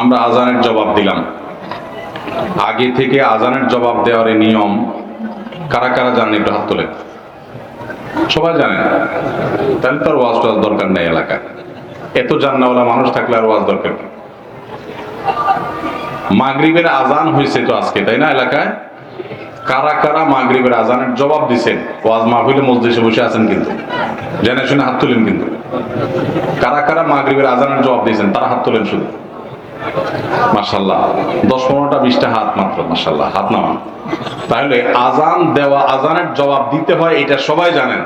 আমরা আজানের জবাব দিলাম। আগে থেকে আজানের জবাব দেওয়ার নিয়ম কারা কারা জানেন একটু হাত তোলেন। সবাই জানেন? তাহলে তো ওয়াজ টোয়াজ দরকার নেই এলাকায়। এত জান্নাওয়ালা মানুষ থাকলে আর ওয়াজ দরকার নেই মাগরিবের আজান হয়েছে তো আজকে, তাই না এলাকায়? কারা কারা মাগরিবের আজানের জবাব দিছেন? ওয়াজ মাহফিলে মসজিদে বসে আছেন কিন্তু। জেনে শুনে হাত তুলেন কিন্তু। কারা কারা মাগরিবের আজানের জবাব দিয়েছেন, তারা হাত তোলেন শুধু। মার্শাল্লাহ দশ পনেরোটা, বিশটা হাত মাত্র মার্শাল্লাহ হাত নামান। তাহলে আজান দেওয়া আজানের জবাব দিতে হয়, এটা সবাই জানেন।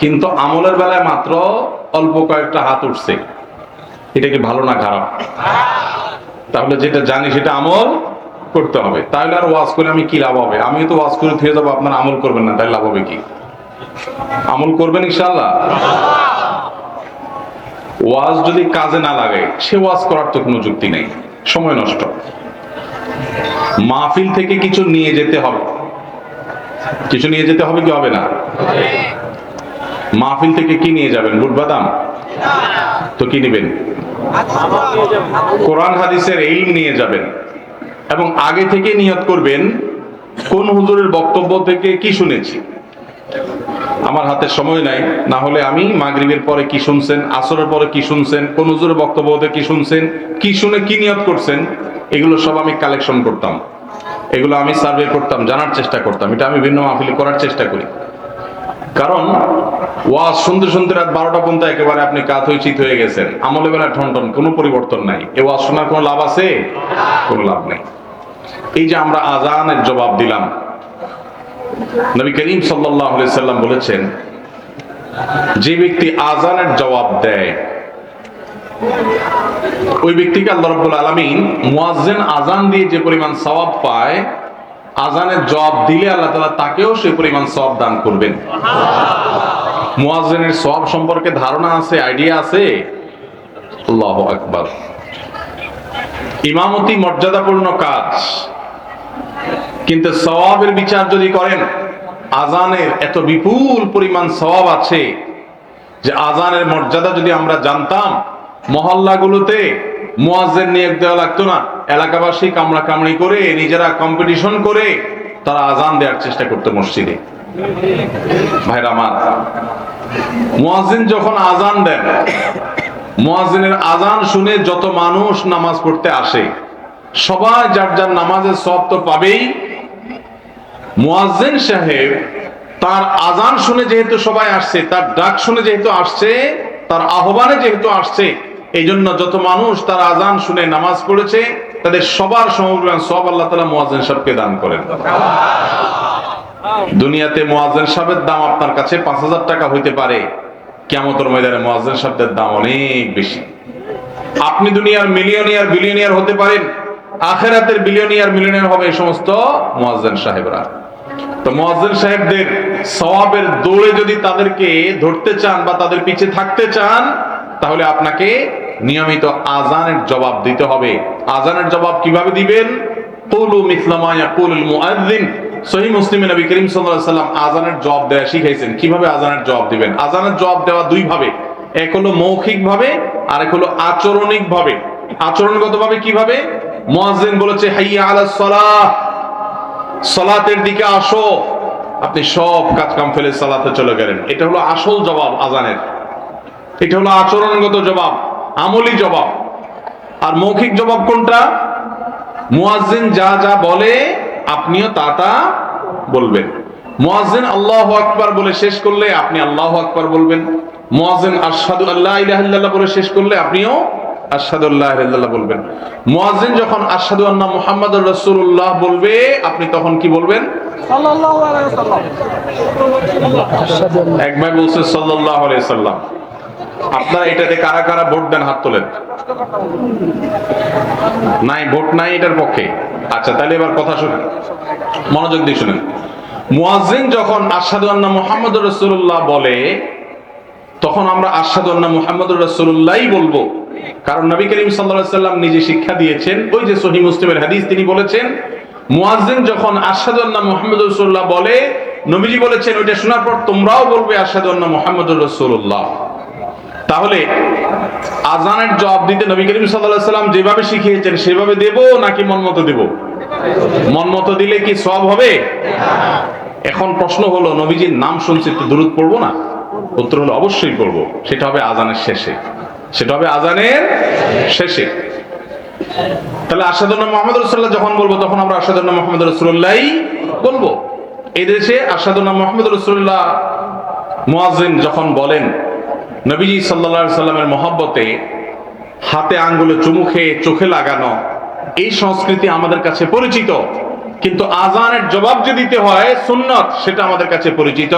কিন্তু আমলের বেলায় মাত্র অল্প কয়েকটা হাত উঠছে। এটা কি ভালো না খারাপ? তাহলে যেটা জানি সেটা আমল করতে হবে। তাহলে আর ওয়াজ করে আমি কি লাভ হবে? আমি তো ওয়াজ করে থুয়ে যাব, আপনার আমল করবেন না তাই লাভ হবে কি? আমল করবেন ইনশাল্লাহ ওয়াজ যদি কাজে না লাগে সে ওয়াজ করার তো কোনো যুক্তি নেই। সময় নষ্ট। মাহফিল থেকে কিছু নিয়ে যেতে হবে। কিছু নিয়ে যেতে হবে কি হবে না? মাহফিল থেকে কি নিয়ে যাবেন? বুট বাদাম? তো কি নেবেন? কোরআন হাদিসের ইলম নিয়ে যাবেন। এবং আগে থেকে নিয়ত করবেন, কোন হুজুরের বক্তব্য থেকে কি শুনেছি? আমার হাতে সময় নাই, না হলে আমি মাগরিবের পরে কি শুনছেন, আসরের পরে কি শুনছেন, কোন জোরে বক্তব্য কি শুনছেন, কি শুনে কি নিয়ত করছেন, এগুলো সব আমি কালেকশন করতাম। এগুলো আমি সার্ভে করতাম, জানার চেষ্টা করতাম। এটা আমি ভিন্ন মাহফিলে করার চেষ্টা করি। কারণ ওয়াজ শুনতে শুনতে রাত বারোটা পর্যন্ত একেবারে আপনি কাত হয়ে চিত হয়ে গেছেন। আমলে বেলা ঠন ঠন, কোনো পরিবর্তন নাই। এ ওয়াজ শোনার কোনো লাভ আছে? কোনো লাভ নেই। এই যে আমরা আজানের জবাব দিলাম নবী করিম সাল্লাম বলেছেন, যে ব্যক্তি আজানের জবাব দেয়, ওই ব্যক্তিকে আল্লাহ রব্বুল আলমিন মুয়াজ্জেন আজান দিয়ে যে পরিমাণ সওয়াব পায় আজানের জবাব দিলে আল্লাহ তালা তাকেও সেই পরিমাণ সওয়াব দান করবেন। মুয়াজ্জেনের সওয়াব সম্পর্কে ধারণা আছে, আইডিয়া আছে? আল্লাহ আকবার। ইমামতি মর্যাদাপূর্ণ কাজ। কিন্তু সওয়াবের বিচার যদি করেন আজানের এত বিপুল পরিমাণ সওয়াব আছে যে আজানের মর্যাদা যদি আমরা জানতাম, মহল্লাগুলোতে মুয়াজ্জের নিয়োগ দেওয়া লাগতো না। এলাকাবাসী কামড়া কামড়ি করে, নিজেরা কম্পিটিশন করে, তারা আজান দেওয়ার চেষ্টা করতো মসজিদে। ভাইরা যখন আজান দেন, মুয়াজ্জিনের আজান শুনে যত মানুষ নামাজ পড়তে আসে, সবাই যার যার নামাজের সব তো পাবেই মুয়াজ্জিন সাহেব তার আজান শুনে যেহেতু সবাই আসছে তার ডাক শুনে যেহেতু আসছে তার আহ্বানে যেহেতু আসছে এই জন্য যত মানুষ তার আজান শুনে নামাজ পড়েছে তাদের সবার সমপরিমাণ সব আল্লাহ তালা মুয়াজ্জিন সাহেবকে দান করেন। দুনিয়াতে মুয়াজ্জিন সাহেবের দাম আপনার কাছে পাঁচ হাজার টাকা হইতে পারে। কেমতর ময়দানে মুয়াজ্জিন সাহেবদের দাম অনেক বেশি। আপনি দুনিয়ার মিলিয়নিয়ার বিলিয়নিয়ার হতে পারেন আখেরাতের বিলিয়নিয়ার মিলিয়নিয়ার হবে এই সমস্ত মুয়াজ্জিন সাহেবরা। তো মুয়াজ্জিন সাহেবদের সওয়াবের দৌড়ে যদি তাদেরকে ধরতে চান বা তাদের পিছে থাকতে চান, তাহলে আপনাকে নিয়মিত আজানের জবাব দিতে হবে। আজানের জবাব কীভাবে দিবেন? মুসলিমে নবী করিম সাল্লাল্লাহু আলাইহি আজানের জবাব দেয়া শিখাইছেন। কীভাবে আজানের জবাব দিবেন? আজানের জবাব দেওয়া দুই ভাবে। এক হলো মৌখিক ভাবে আর এক হলো আচরণিক ভাবে আচরণগত ভাবে কীভাবে? মুয়াজ্জিন বলেছে, হাইয়া আলাস সালাহ। সালাতের দিকে আসো। আপনি সব কাজ কাম ফেলে সালাতে চলে গেলেন। এটা হলো আসল জবাব আজানের। এটা হলো আচরণগত জবাব, আমলি জবাব। আর মৌখিক জবাব কোনটা? মুয়াজ্জিন যা যা বলে, আপনিও তা তা বলবেন। মুয়াজ্জিন আল্লাহু আকবার বলে শেষ করলে আপনি আল্লাহু আকবার বলবেন। মুয়াজ্জিন আশহাদু আল্লাহ ইলাহা ইল্লাল্লাহ বলে শেষ করলে আপনিও ইল্লাল্লাহ বলবেন। মুয়াজ্জিন যখন আশহাদু আন্না মুহাম্মাদুর রাসূলুল্লাহ বলবে আপনি তখন কি বলবেন? সাল্লাল্লাহু আলাইহি ওয়াসাল্লাম। এক ভাই বলছে সাল্লাল্লাহু আলাইহি সাল্লাম আপনারা এটাতে কারা কারা ভোট দেন হাত তোলেন? নাই ভোট নাই এটার পক্ষে। আচ্ছা তাহলে এবার কথা শুনেন। মনোযোগ দিয়ে শুনেন। মুয়াজ্জিন যখন আশহাদু আন্না মুহাম্মাদুর রাসূলুল্লাহ বলে তখন আমরা আশহাদু আন্না মুহাম্মাদুর রাসূলুল্লাহই বলব। কারণ নবী করিম আলাইহি সাল্লাম নিজে শিক্ষা দিয়েছেন। ওই যে সহিহ মুসলিমের হাদিস তিনি বলেছেন, মুয়াজ্জিন যখন আশহাদু আন্না মুহাম্মাদুর রাসূলুল্লাহ বলে, নবীজি বলেছেন ওইটা শোনার পর তোমরাও বলবে আশহাদু আন্না মুহাম্মাদুর রাসূলুল্লাহ। তাহলে আজানের জবাব দিতে নবী করিম সাল্লাল্লাহু সাল্লাম যেভাবে শিখিয়েছেন সেভাবে দেব নাকি মন মতো দেব? মন মতো দিলে কি সব হবে? এখন প্রশ্ন হলো, নবীজির নাম শুনছি, একটু দূরত পড়ব না? উত্তর হলো অবশ্যই পড়ব সেটা হবে আজানের শেষে। সেটা হবে আজানের শেষে। তাহলে আসাদুল্লাহ মোহাম্মদ রসুল্লাহ যখন বলব, তখন আমরা আসাদুল্লাহ মোহাম্মদ রসুল্লাহ বলব। এই দেশে আসাদুল্লাহ মোহাম্মদ রসুল্লাহ মুয়াজ্জিন যখন বলেন, নবীজি সাল্লা সাল্লামের মহব্বতে হাতে আঙ্গুলে চুমু খেয়ে চোখে লাগানো, এই সংস্কৃতি আমাদের কাছে পরিচিত। কিন্তু আজানের জবাব যে দিতে হয় সুন্নত, সেটা আমাদের কাছে পরিচিত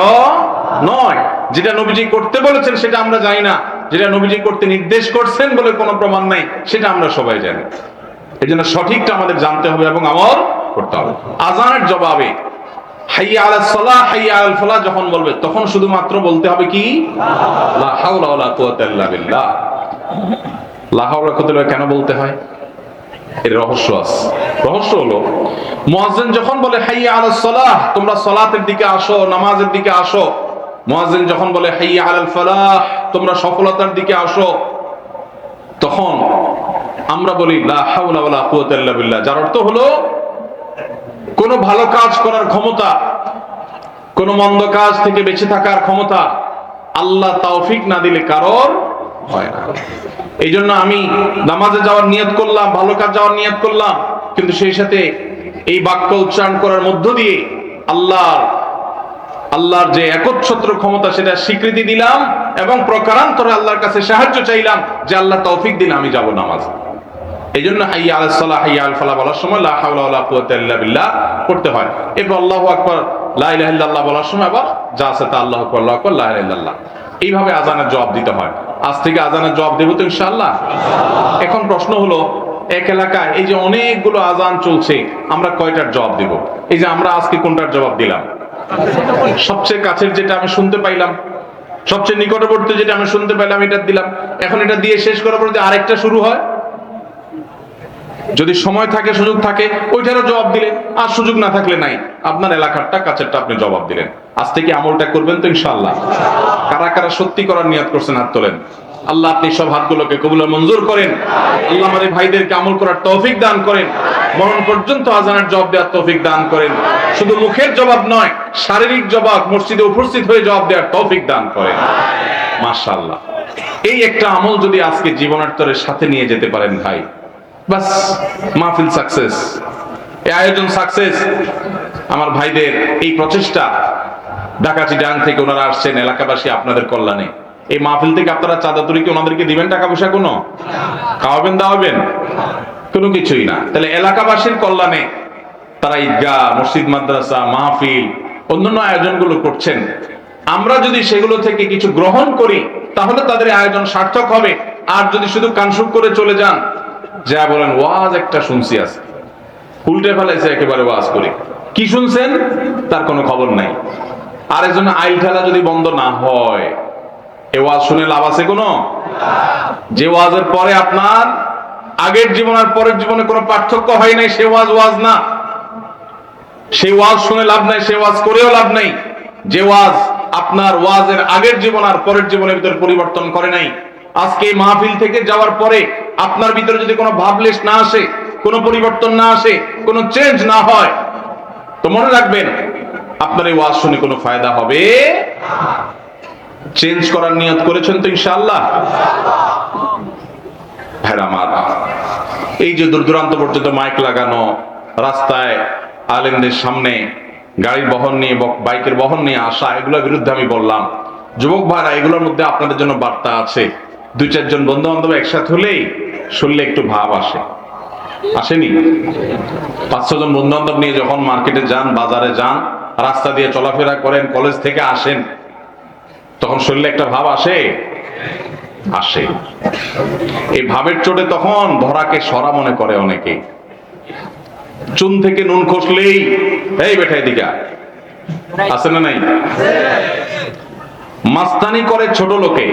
নয়। যেটা নবীজি করতে বলেছেন, সেটা আমরা জানি না। যেটা নবীজি করতে নির্দেশ করছেন বলে কোনো প্রমাণ নাই, সেটা আমরা সবাই জানি। এই জন্য সঠিকটা আমাদের জানতে হবে এবং আমল করতে হবে। আজানের জবাবে, হাইয়া সালাহ, হাইয়া ফালাহ যখন বলবে, তখন শুধুমাত্র বলতে হবে কি? লা হাওলা ওয়ালা কেন বলতে হয়? এর রহস্য আছে। রহস্য হলো, মুয়াজ্জিন যখন বলে হাইয়া সালাহ, তোমরা সালাতের দিকে আসো, নামাজের দিকে আসো মুয়াজ্জিন যখন বলে, হাইয়া আলাল ফালাহ তোমরা সফলতার দিকে আসো। তখন আমরা বলি, লা হাওলা ওয়ালা কুওয়াতা ইল্লা বিল্লাহ যার অর্থ হলো, কোন ভালো কাজ করার ক্ষমতা, কোন মন্দ কাজ থেকে বেঁচে থাকার ক্ষমতা, আল্লাহ তৌফিক না দিলে কারোর হয় না। এই জন্য আমি নামাজে যাওয়ার নিয়ত করলাম, ভালো কাজ যাওয়ার নিয়ত করলাম, কিন্তু সেই সাথে এই বাক্য উচ্চারণ করার মধ্য দিয়ে আল্লাহর আল্লাহর যে একচ্ছত্র ক্ষমতা, সেটা স্বীকৃতি দিলাম এবং প্রকারান্তরে আল্লাহর কাছে সাহায্য চাইলাম যে আল্লাহ তৌফিক দিন, আমি যাব নামাজ। এই জন্য হাইয়া হাইয়া বলার সময় হয়। এরপর বলার সময় আবার যা আছে তা এইভাবে আজানের জবাব দিতে হয়। আজ থেকে আজানের জবাব দেব তো ইনশাআল্লাহ? এখন প্রশ্ন হলো, এক এলাকায় এই যে অনেকগুলো আজান চলছে, আমরা কয়টার জবাব দেব? এই যে আমরা আজকে কোনটার জবাব দিলাম? সবচেয়ে কাছের যেটা আমি শুনতে পাইলাম, সবচেয়ে নিকটবর্তী যেটা আমি শুনতে পাইলাম, এটা দিলাম। এখন এটা দিয়ে শেষ করার পর যদি আরেকটা শুরু হয়, যদি সময় থাকে, সুযোগ থাকে, ওইটারও জবাব দিলেন আর সুযোগ না থাকলে নাই। আপনার এলাকারটা, কাছেরটা আপনি জবাব দিলেন। আজ থেকে আমলটা করবেন তো ইনশাআল্লাহ। কারা কারা সত্যি করার নিয়াত করছেন, হাত তোলেন। আল্লাহ আপনি সব হাতগুলোকে কবুল মঞ্জুর করেন। আল্লাহ আমাদের ভাইদেরকে আমল করার তৌফিক দান করেন। মরণ পর্যন্ত আজানের জবাব দেওয়ার তৌফিক দান করেন। শুধু মুখের জবাব নয়, শারীরিক জবাব, মসজিদে উপস্থিত হয়ে জবাব দেওয়ার তৌফিক দান করেন। মাশাআল্লাহ। এই একটা আমল যদি আজকে জীবনার্থরের সাথে নিয়ে যেতে পারেন ভাই, বাস, মাহফিল সাকসেস। এই আয়োজন সাকসেস। আমার ভাইদের এই প্রচেষ্টা ঢাকা চিটাং থেকে ওনারা আসছেন, এলাকাবাসী আপনাদের কল্যাণে। এই মাহফিল থেকে আপনারা চাঁদা তুলি কি ওনাদেরকে দিবেন টাকা পয়সা কোনো? খাওয়াবেন, দাওয়াবেন? কোনো কিছুই না। তাহলে এলাকাবাসীর কল্যাণে তারা ঈদগাহ, মসজিদ, মাদ্রাসা, মাহফিল, অন্যান্য আয়োজনগুলো করছেন। আমরা যদি সেগুলো থেকে কিছু গ্রহণ করি, তাহলে তাদের আয়োজন সার্থক হবে। আর যদি শুধু কানসুক করে চলে যান, যা বলেন, ওয়াজ একটা শুনছি আছে উল্টে ফেলাইছে, একেবারে ওয়াজ করে। কি শুনছেন? তার কোনো খবর নাই। আর একজন আইল ঠেলা যদি বন্ধ না হয় এ ওয়াজ শুনে লাভ আছে কোনো? যে ওয়াজের পরে আপনার আগের জীবন আর পরের জীবনে কোনো পার্থক্য হয় নাই, সে ওয়াজ ওয়াজ না। সেই ওয়াজ শুনে লাভ নাই, সে ওয়াজ করেও লাভ নাই। যে ওয়াজ আপনার ওয়াজের আগের জীবন আর পরের জীবনের ভিতরে পরিবর্তন করে নাই। আজকে এই মাহফিল থেকে যাওয়ার পরে আপনার ভিতরে যদি কোনো ভাবলেশ না আসে, কোনো পরিবর্তন না আসে, কোনো চেঞ্জ না হয়, তো মনে রাখবেন, আপনার এই ওয়াজ শুনে কোনো ফায়দা হবে চেঞ্জ করার নিয়ত করেছেন তো ইনশাআল্লাহ। ভাইরা আমার এই যে দূর দূরান্ত পর্যন্ত মাইক লাগানো, রাস্তায় আলেমদের সামনে গাড়ির বহন নিয়ে বাইকের বহন নিয়ে আসা, এগুলোর বিরুদ্ধে আমি বললাম, যুবক ভাইরা, এগুলোর মধ্যে আপনাদের জন্য বার্তা আছে। দুই চারজন বন্ধু বান্ধব একসাথে হলেই শুনলে একটু ভাব আসে। আসেনি? পাঁচ ছজন বন্ধু বান্ধব নিয়ে যখন মার্কেটে যান, বাজারে যান, রাস্তা দিয়ে চলাফেরা করেন, কলেজ থেকে আসেন তখন শরীরে একটা ভাব আসে? আসে। এই ভাবের চোটে তখন ধরাকে সরা মনে করে অনেকে। চুন থেকে নুন খসলেই, এই বেটা এদিকে আছে না নাই? মাস্তানি করে ছোট লোকে,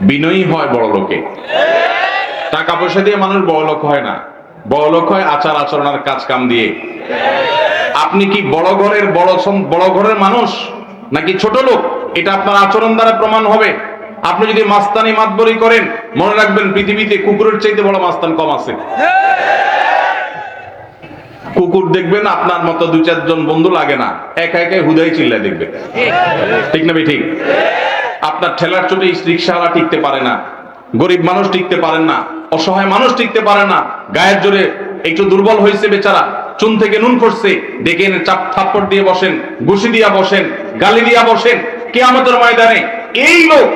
বিনয়ী হয় বড় লোকে। টাকা পয়সা দিয়ে মানুষ বড় লোক হয় না। বড় লোক হয় আচার আচরণ আর কাজ কাম দিয়ে। আপনি কি বড় ঘরের বড় বড় ঘরের মানুষ, নাকি ছোট লোক? এটা আপনার আচরণ দ্বারা প্রমাণ হবে। আপনি যদি মাস্তানি মাতবরি করেন, মনে রাখবেন পৃথিবীতে কুকুরের চাইতে বড় মাস্তান কম আছে। কুকুর দেখবেন আপনার মতো দু চারজন বন্ধু লাগে না। একা একা হুদাই চিল্লায় দেখবে। ঠিক না ঠিক? আপনার ঠেলার চোটে রিক্সাওয়ালা টিকতে পারে না। গরিব মানুষ টিকতে পারেন না। অসহায় মানুষ টিকতে পারে না। গায়ের জোরে একটু দুর্বল হয়েছে বেচারা। চুন থেকে নুন করছে ডেকে এনে চাপ থাপ্পড় দিয়ে বসেন, ঘুষি দিয়া বসেন, গালি দিয়া বসেন। কেয়ামতের ময়দানে এই লোক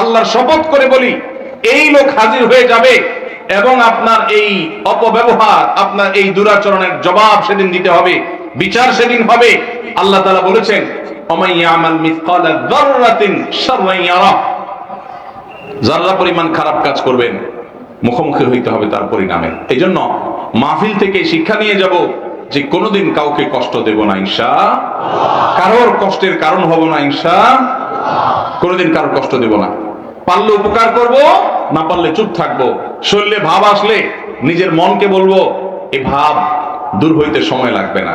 আল্লাহর শপথ করে বলি, এই লোক হাজির হয়ে যাবে এবং আপনার এই অপব্যবহার, আপনার এই দুরাচরণের জবাব সেদিন দিতে হবে, বিচার সেদিন হবে। আল্লাহ তাআলা বলেছেন যারা পরিমাণ খারাপ কাজ করবেন, মুখোমুখি হইতে হবে তার পরিণামে। এই জন্য মাহফিল থেকে শিক্ষা নিয়ে যাব। যে কোনোদিন কাউকে কষ্ট দেব না ইনশা কারোর কষ্টের কারণ হব না ইনশা কোনোদিন কারোর কষ্ট দেব না। পারলে উপকার করব, না পারলে চুপ থাকব। শরীরে ভাব আসলে নিজের মনকে বলব, এ ভাব দূর হইতে সময় লাগবে না।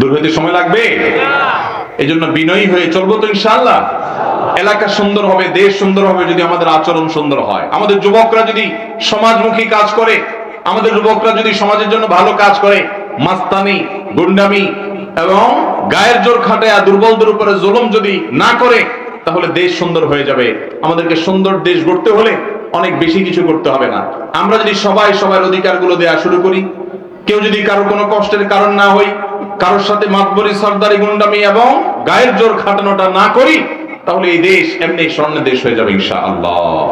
দূর হইতে সময় লাগবে? এই জন্য বিনয়ী হয়ে চলবো তো ইনশাল্লাহ এলাকা সুন্দর হবে, দেশ সুন্দর হবে যদি আমাদের আচরণ সুন্দর হয়। আমাদের যুবকরা যদি সমাজমুখী কাজ করে আমাদের যুবকরা যদি সমাজের জন্য ভালো কাজ করে, মাস্তানি, গুন্ডামি এবং গায়ের জোর খাটায় দুর্বলদের উপরে জুলুম যদি না করে, তাহলে দেশ সুন্দর হয়ে যাবে। আমাদেরকে সুন্দর দেশ গড়তে হলে অনেক বেশি কিছু করতে হবে না। আমরা যদি সবাই সবার অধিকারগুলো দেয়া শুরু করি, কেউ যদি কারও কোনো কষ্টের কারণ না হই, কারোর সাথে মাতবরি, সর্দারি, গুন্ডামি এবং গায়ের জোর খাটানোটা না করি, তাহলে এই দেশ এমনি স্বর্ণ দেশ হয়ে যাবে ইনশাআল্লাহ।